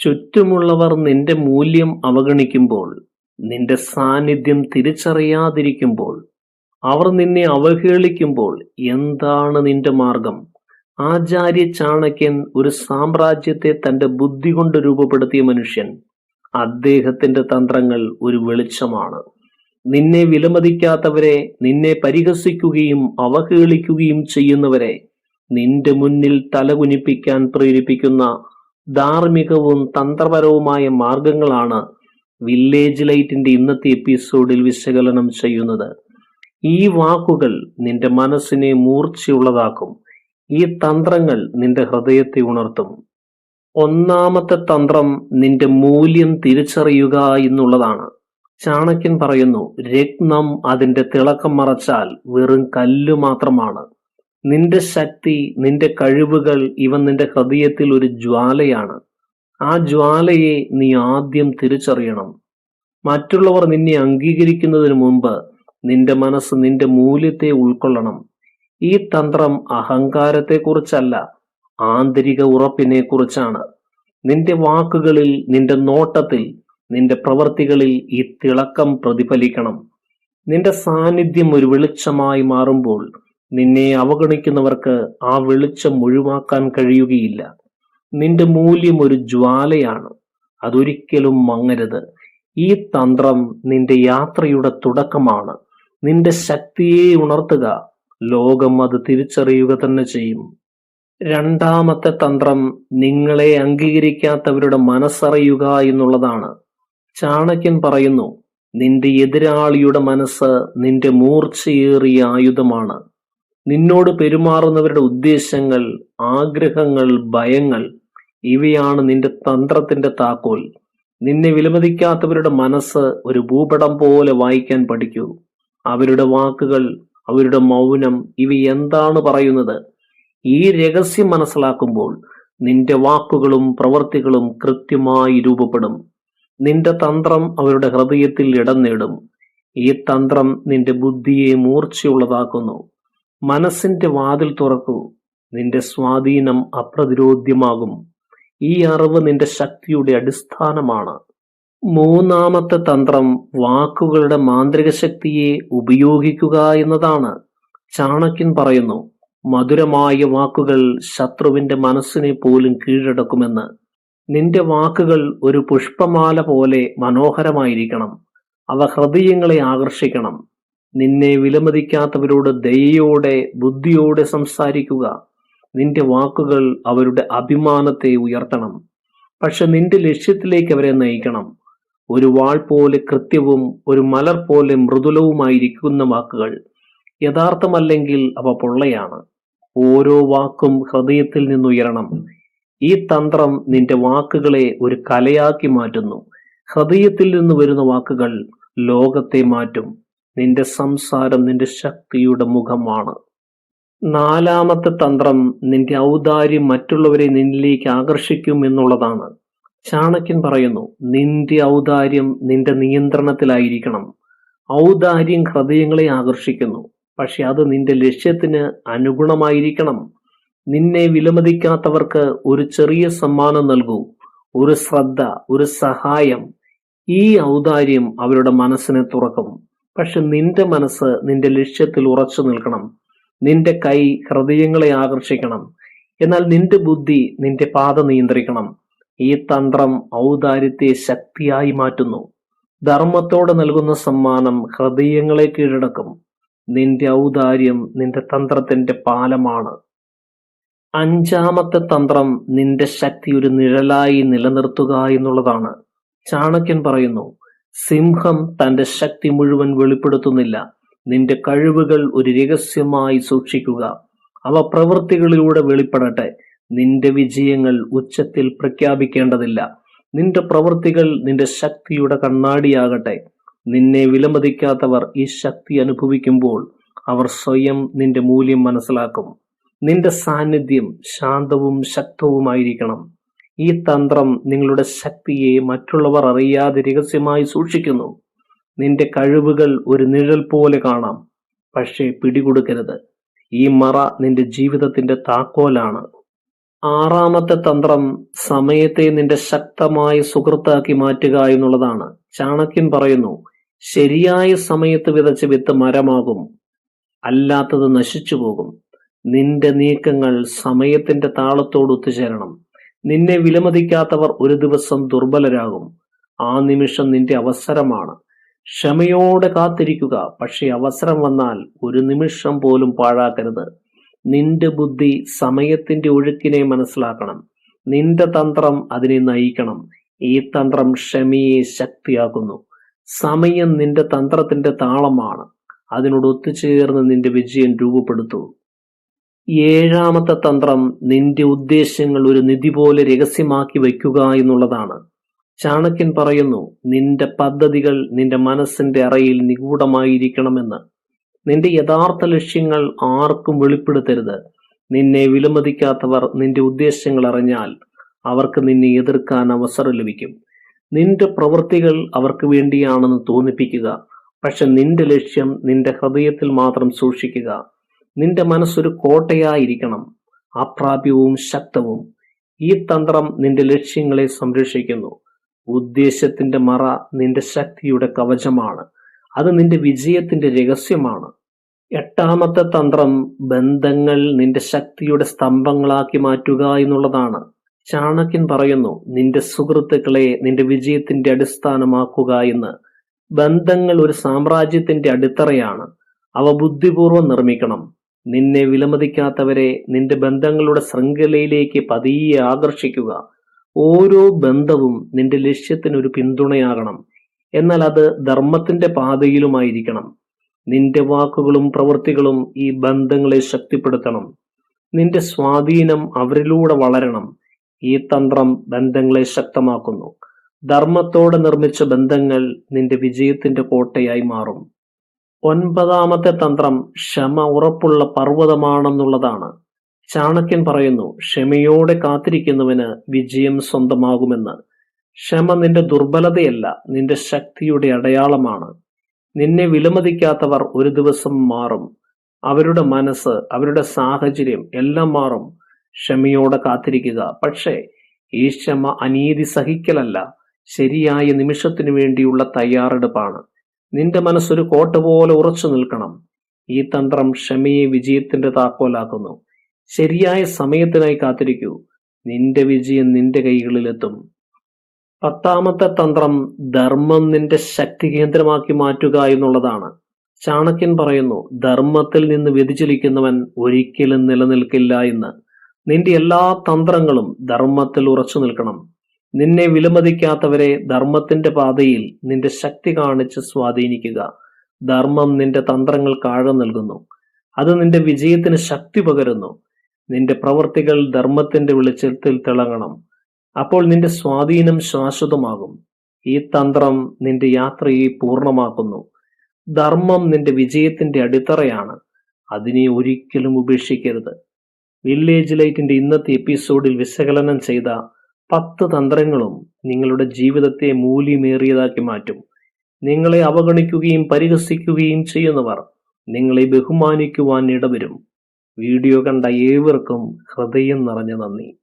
ചുറ്റുമുള്ളവർ നിന്റെ മൂല്യം അവഗണിക്കുമ്പോൾ നിന്റെ സാന്നിധ്യം തിരിച്ചറിയാതിരിക്കുമ്പോൾ അവർ നിന്നെ അവഹേളിക്കുമ്പോൾ എന്താണ് നിന്റെ മാർഗം? ആചാര്യ ചാണക്യൻ ഒരു സാമ്രാജ്യത്തെ തന്റെ ബുദ്ധി കൊണ്ട് രൂപപ്പെടുത്തിയ മനുഷ്യൻ. അദ്ദേഹത്തിന്റെ തന്ത്രങ്ങൾ ഒരു വെളിച്ചമാണ്. നിന്നെ വിലമതിക്കാത്തവരെ നിന്നെ പരിഹസിക്കുകയും അവഹേളിക്കുകയും ചെയ്യുന്നവരെ നിന്റെ മുന്നിൽ തലകുനിപ്പിക്കാൻ പ്രേരിപ്പിക്കുന്ന ധാർമ്മികവും തന്ത്രപരവുമായ മാർഗങ്ങളാണ് വില്ലേജ് ലൈറ്റിന്റെ ഇന്നത്തെ എപ്പിസോഡിൽ വിശകലനം ചെയ്യുന്നത്. ഈ വാക്കുകൾ നിന്റെ മനസ്സിനെ മൂർച്ചയുള്ളതാക്കും. ഈ തന്ത്രങ്ങൾ നിന്റെ ഹൃദയത്തെ ഉണർത്തും. ഒന്നാമത്തെ തന്ത്രം നിന്റെ മൂല്യം തിരിച്ചറിയുക എന്നുള്ളതാണ്. ചാണക്യൻ പറയുന്നു രത്നം അതിന്റെ തിളക്കം മറച്ചാൽ വെറും കല്ല് മാത്രമാണ്. നിന്റെ ശക്തി നിന്റെ കഴിവുകൾ ഇവ നിന്റെ ഹൃദയത്തിൽ ഒരു ജ്വാലയാണ്. ആ ജ്വാലയെ നീ ആദ്യം തിരിച്ചറിയണം. മറ്റുള്ളവർ നിന്നെ അംഗീകരിക്കുന്നതിന് മുമ്പ് നിന്റെ മനസ്സ് നിന്റെ മൂല്യത്തെ ഉൾക്കൊള്ളണം. ഈ തന്ത്രം അഹങ്കാരത്തെക്കുറിച്ചല്ല ആന്തരിക ഉറപ്പിനെ കുറിച്ചാണ് നിന്റെ വാക്കുകളിൽ നിന്റെ നോട്ടത്തിൽ നിന്റെ പ്രവൃത്തികളിൽ ഈ തിളക്കം പ്രതിഫലിക്കണം. നിന്റെ സാന്നിധ്യം ഒരു വെളിച്ചമായി മാറുമ്പോൾ നിന്നെ അവഗണിക്കുന്നവർക്ക് ആ വെളിച്ചം ഒഴിവാക്കാൻ കഴിയുകയില്ല. നിന്റെ മൂല്യം ഒരു ജ്വാലയാണ് അതൊരിക്കലും മങ്ങരുത്. ഈ തന്ത്രം നിന്റെ യാത്രയുടെ തുടക്കമാണ്. നിന്റെ ശക്തിയെ ഉണർത്തുക ലോകം അത് തിരിച്ചറിയുക തന്നെ ചെയ്യും. രണ്ടാമത്തെ തന്ത്രം നിങ്ങളെ അംഗീകരിക്കാത്തവരുടെ മനസ്സറിയുക എന്നുള്ളതാണ്. ചാണക്യൻ പറയുന്നു നിന്റെ എതിരാളിയുടെ മനസ്സ് നിന്റെ മൂർച്ചയേറിയ ആയുധമാണ്. നിന്നോട് പെരുമാറുന്നവരുടെ ഉദ്ദേശങ്ങൾ ആഗ്രഹങ്ങൾ ഭയങ്ങൾ ഇവയാണ് നിന്റെ തന്ത്രത്തിന്റെ താക്കോൽ. നിന്നെ വിലമതിക്കാത്തവരുടെ മനസ്സ് ഒരു ഭൂപടം പോലെ വായിക്കാൻ പഠിക്കൂ. അവരുടെ വാക്കുകൾ അവരുടെ മൗനം ഇവ എന്താണ് പറയുന്നത്? ഈ രഹസ്യം മനസ്സിലാക്കുമ്പോൾ നിന്റെ വാക്കുകളും പ്രവൃത്തികളും കൃത്യമായി രൂപപ്പെടും. നിന്റെ തന്ത്രം അവരുടെ ഹൃദയത്തിൽ ഇടം നേടും. ഈ തന്ത്രം നിന്റെ ബുദ്ധിയെ മൂർച്ചയുള്ളതാക്കുന്നു. മനസ്സിന്റെ വാതിൽ തുറക്കൂ. നിന്റെ സ്വാധീനം അപ്രതിരോധ്യമാകും. ഈ അറിവ് നിന്റെ ശക്തിയുടെ അടിസ്ഥാനമാണ്. മൂന്നാമത്തെ തന്ത്രം വാക്കുകളുടെ മാന്ത്രിക ശക്തിയെ ഉപയോഗിക്കുക എന്നതാണ്. ചാണക്യൻ പറയുന്നു മധുരമായ വാക്കുകൾ ശത്രുവിന്റെ മനസ്സിനെ പോലും കീഴടക്കുമെന്ന്. നിന്റെ വാക്കുകൾ ഒരു പുഷ്പമാല പോലെ മനോഹരമായിരിക്കണം. അവ ഹൃദയങ്ങളെ ആകർഷിക്കണം. നിന്നെ വിലമതിക്കാത്തവരോട് ദയയോടെ ബുദ്ധിയോടെ സംസാരിക്കുക. നിന്റെ വാക്കുകൾ അവരുടെ അഭിമാനത്തെ ഉയർത്തണം. പക്ഷെ നിന്റെ ലക്ഷ്യത്തിലേക്ക് അവരെ നയിക്കണം. ഒരു വാൾ പോലെ കൃത്യവും ഒരു മലർ പോലെ മൃദുലവുമായിരിക്കുന്ന വാക്കുകൾ യഥാർത്ഥമല്ലെങ്കിൽ അവ പൊള്ളയാണ്. ഓരോ വാക്കും ഹൃദയത്തിൽ നിന്നുയരണം. ഈ തന്ത്രം നിന്റെ വാക്കുകളെ ഒരു കലയാക്കി മാറ്റുന്നു. ഹൃദയത്തിൽ നിന്ന് വരുന്ന വാക്കുകൾ ലോകത്തെ മാറ്റും. നിന്റെ സംസാരം നിന്റെ ശക്തിയുടെ മുഖമാണ്. നാലാമത്തെ തന്ത്രം നിന്റെ ഔദാര്യം മറ്റുള്ളവരെ നിന്നിലേക്ക് ആകർഷിക്കും എന്നുള്ളതാണ്. ചാണക്യൻ പറയുന്നു നിന്റെ ഔദാര്യം നിന്റെ നിയന്ത്രണത്തിലായിരിക്കണം. ഔദാര്യം ഹൃദയങ്ങളെ ആകർഷിക്കുന്നു. പക്ഷെ അത് നിന്റെ ലക്ഷ്യത്തിന് അനുഗുണമായിരിക്കണം. നിന്നെ വിലമതിക്കാത്തവർക്ക് ഒരു ചെറിയ സമ്മാനം നൽകൂ ഒരു ശ്രദ്ധ ഒരു സഹായം. ഈ ഔദാര്യം അവരുടെ മനസ്സിനെ തുറക്കും. പക്ഷെ നിന്റെ മനസ്സ് നിന്റെ ലക്ഷ്യത്തിൽ ഉറച്ചു നിൽക്കണം. നിന്റെ കൈ ഹൃദയങ്ങളെ ആകർഷിക്കണം. എന്നാൽ നിന്റെ ബുദ്ധി നിന്റെ പാത നിയന്ത്രിക്കണം. ഈ തന്ത്രം ഔദാര്യത്തെ ശക്തിയായി മാറ്റുന്നു. ധർമ്മത്തോടെ നൽകുന്ന സമ്മാനം ഹൃദയങ്ങളെ കീഴടക്കും. നിന്റെ ഔദാര്യം നിന്റെ തന്ത്രത്തിന്റെ പാലമാണ്. അഞ്ചാമത്തെ തന്ത്രം നിന്റെ ശക്തി ഒരു നിഴലായി നിലനിർത്തുക എന്നുള്ളതാണ്. ചാണക്യൻ പറയുന്നു സിംഹം തന്റെ ശക്തി മുഴുവൻ വെളിപ്പെടുത്തുന്നില്ല. നിന്റെ കഴിവുകൾ ഒരു രഹസ്യമായി സൂക്ഷിക്കുക. അവ പ്രവൃത്തികളിലൂടെ വെളിപ്പെടട്ടെ. നിന്റെ വിജയങ്ങൾ ഉച്ചത്തിൽ പ്രഖ്യാപിക്കേണ്ടതില്ല. നിന്റെ പ്രവൃത്തികൾ നിന്റെ ശക്തിയുടെ കണ്ണാടിയാകട്ടെ. നിന്നെ വിലമതിക്കാത്തവർ ഈ ശക്തി അനുഭവിക്കുമ്പോൾ അവർ സ്വയം നിന്റെ മൂല്യം മനസ്സിലാക്കും. നിന്റെ സാന്നിധ്യം ശാന്തവും ശക്തവുമായിരിക്കണം. ഈ തന്ത്രം നിങ്ങളുടെ ശക്തിയെ മറ്റുള്ളവർ അറിയാതെ രഹസ്യമായി സൂക്ഷിക്കുന്നു. നിന്റെ കഴിവുകൾ ഒരു നിഴൽ പോലെ കാണാം പക്ഷേ പിടികൊടുക്കരുത്. ഈ മറ നിന്റെ ജീവിതത്തിന്റെ താക്കോലാണ്. ആറാമത്തെ തന്ത്രം സമയത്തെ നിന്റെ ശക്തമായ സുഹൃത്താക്കി മാറ്റുക എന്നുള്ളതാണ്. ചാണക്യൻ പറയുന്നു ശരിയായ സമയത്ത് വിതച്ച വിത്ത് മരമാകും അല്ലാത്തത് നശിച്ചു പോകും നിന്റെ നീക്കങ്ങൾ സമയത്തിന്റെ താളത്തോട് ഒത്തുചേരണം. നിന്നെ വിലമതിക്കാത്തവർ ഒരു ദിവസം ദുർബലരാകും. ആ നിമിഷം നിന്റെ അവസരമാണ്. ക്ഷമയോടെ കാത്തിരിക്കുക. പക്ഷേ അവസരം വന്നാൽ ഒരു നിമിഷം പോലും പാഴാക്കരുത്. നിന്റെ ബുദ്ധി സമയത്തിന്റെ ഒഴുക്കിനെ മനസ്സിലാക്കണം. നിന്റെ തന്ത്രം അതിനെ നയിക്കണം. ഈ തന്ത്രം ക്ഷമയെ ശക്തിയാക്കുന്നു. സമയം നിന്റെ തന്ത്രത്തിന്റെ താളമാണ്. അതിനോട് ഒത്തുചേർന്ന് നിന്റെ വിജയം രൂപപ്പെടുത്തൂ. ഏഴാമത്തെ തന്ത്രം നിന്റെ ഉദ്ദേശ്യങ്ങൾ ഒരു നിധി പോലെ രഹസ്യമാക്കി വയ്ക്കുക എന്നുള്ളതാണ്. ചാണക്യൻ പറയുന്നു നിന്റെ പദ്ധതികൾ നിന്റെ മനസ്സിന്റെ അറയിൽ നിഗൂഢമായിരിക്കണമെന്ന്. നിന്റെ യഥാർത്ഥ ലക്ഷ്യങ്ങൾ ആർക്കും വെളിപ്പെടുത്തരുത്. നിന്നെ വിലമതിക്കാത്തവർ നിന്റെ ഉദ്ദേശങ്ങൾ അറിഞ്ഞാൽ അവർക്ക് നിന്നെ എതിർക്കാൻ അവസരം ലഭിക്കും. നിന്റെ പ്രവൃത്തികൾ അവർക്ക് വേണ്ടിയാണെന്ന് തോന്നിപ്പിക്കുക. പക്ഷെ നിന്റെ ലക്ഷ്യം നിന്റെ ഹൃദയത്തിൽ മാത്രം സൂക്ഷിക്കുക. നിന്റെ മനസ്സൊരു കോട്ടയായിരിക്കണം. അപ്രാപ്യവും ശക്തവും. ഈ തന്ത്രം നിന്റെ ലക്ഷ്യങ്ങളെ സംരക്ഷിക്കുന്നു. ഉദ്ദേശത്തിന്റെ മറ നിന്റെ ശക്തിയുടെ കവചമാണ്. അത് നിന്റെ വിജയത്തിന്റെ രഹസ്യമാണ്. എട്ടാമത്തെ തന്ത്രം ബന്ധങ്ങൾ നിന്റെ ശക്തിയുടെ സ്തംഭങ്ങളാക്കി മാറ്റുക എന്നുള്ളതാണ്. ചാണക്യൻ പറയുന്നു നിന്റെ സുഹൃത്തുക്കളെ നിന്റെ വിജയത്തിന്റെ അടിസ്ഥാനമാക്കുക എന്ന്. ബന്ധങ്ങൾ ഒരു സാമ്രാജ്യത്തിന്റെ അടിത്തറയാണ്. അവ ബുദ്ധിപൂർവം നിർമ്മിക്കണം. നിന്നെ വിലമതിക്കാത്തവരെ നിന്റെ ബന്ധങ്ങളുടെ ശൃംഖലയിലേക്ക് പതിയെ ആകർഷിക്കുക. ഓരോ ബന്ധവും നിന്റെ ലക്ഷ്യത്തിനൊരു പിന്തുണയാകണം. എന്നാൽ അത് ധർമ്മത്തിന്റെ പാതയിലുമായിരിക്കണം. നിന്റെ വാക്കുകളും പ്രവൃത്തികളും ഈ ബന്ധങ്ങളെ ശക്തിപ്പെടുത്തണം. നിന്റെ സ്വാധീനം അവരിലൂടെ വളരണം. ഈ തന്ത്രം ബന്ധങ്ങളെ ശക്തമാക്കുന്നു. ധർമ്മത്തോടെ നിർമ്മിച്ച ബന്ധങ്ങൾ നിന്റെ വിജയത്തിന്റെ കോട്ടയായി മാറും. ഒൻപതാമത്തെ തന്ത്രം ക്ഷമ ഉറപ്പുള്ള പർവതമാണെന്നുള്ളതാണ്. ചാണക്യൻ പറയുന്നു ക്ഷമയോടെ കാത്തിരിക്കുന്നവന് വിജയം സ്വന്തമാകുമെന്ന്. ക്ഷമ നിന്റെ ദുർബലതയല്ല നിന്റെ ശക്തിയുടെ അടയാളമാണ്. നിന്നെ വിലമതിക്കാത്തവർ ഒരു ദിവസം മാറും. അവരുടെ മനസ്സ് അവരുടെ സാഹചര്യം എല്ലാം മാറും. ക്ഷമയോടെ കാത്തിരിക്കുക. പക്ഷേ ഈ ക്ഷമ അനീതി സഹിക്കലല്ല. ശരിയായ നിമിഷത്തിനു വേണ്ടിയുള്ള തയ്യാറെടുപ്പാണ്. നിന്റെ മനസ്സൊരു കോട്ട പോലെ ഉറച്ചു നിൽക്കണം. ഈ തന്ത്രം ക്ഷമയെ വിജയത്തിന്റെ താക്കോലാക്കുന്നു. ശരിയായ സമയത്തിനായി കാത്തിരിക്കൂ. നിന്റെ വിജയം നിന്റെ കൈകളിലെത്തും. പത്താമത്തെ തന്ത്രം ധർമ്മം നിന്റെ ശക്തി കേന്ദ്രമാക്കി മാറ്റുക എന്നുള്ളതാണ്. ചാണക്യൻ പറയുന്നു ധർമ്മത്തിൽ നിന്ന് വ്യതിചലിക്കുന്നവൻ ഒരിക്കലും നിലനിൽക്കില്ല എന്ന്. നിന്റെ എല്ലാ തന്ത്രങ്ങളും ധർമ്മത്തിൽ ഉറച്ചു നിൽക്കണം. നിന്നെ വിലമതിക്കാത്തവരെ ധർമ്മത്തിന്റെ പാതയിൽ നിന്റെ ശക്തി കാണിച്ച് സ്വാധീനിക്കുക. ധർമ്മം നിന്റെ തന്ത്രങ്ങൾക്ക് ആഴം നൽകുന്നു. അത് നിന്റെ വിജയത്തിന് ശക്തി പകരുന്നു. നിന്റെ പ്രവർത്തികൾ ധർമ്മത്തിന്റെ വെളിച്ചത്തിൽ തിളങ്ങണം. അപ്പോൾ നിന്റെ സ്വാധീനം ശാശ്വതമാകും. ഈ തന്ത്രം നിന്റെ യാത്രയെ പൂർണമാക്കുന്നു. ധർമ്മം നിന്റെ വിജയത്തിന്റെ അടിത്തറയാണ്. അതിനെ ഒരിക്കലും ഉപേക്ഷിക്കരുത്. വില്ലേജ് ലൈറ്റിന്റെ ഇന്നത്തെ എപ്പിസോഡിൽ വിശകലനം ചെയ്ത പത്ത് തന്ത്രങ്ങളും നിങ്ങളുടെ ജീവിതത്തെ മൂല്യമേറിയതാക്കി മാറ്റും. നിങ്ങളെ അവഗണിക്കുകയും പരിഹസിക്കുകയും ചെയ്യുന്നവർ നിങ്ങളെ ബഹുമാനിക്കുവാൻ ഇടവരും. വീഡിയോ കണ്ട ഏവർക്കും ഹൃദയം നിറഞ്ഞ നന്ദി.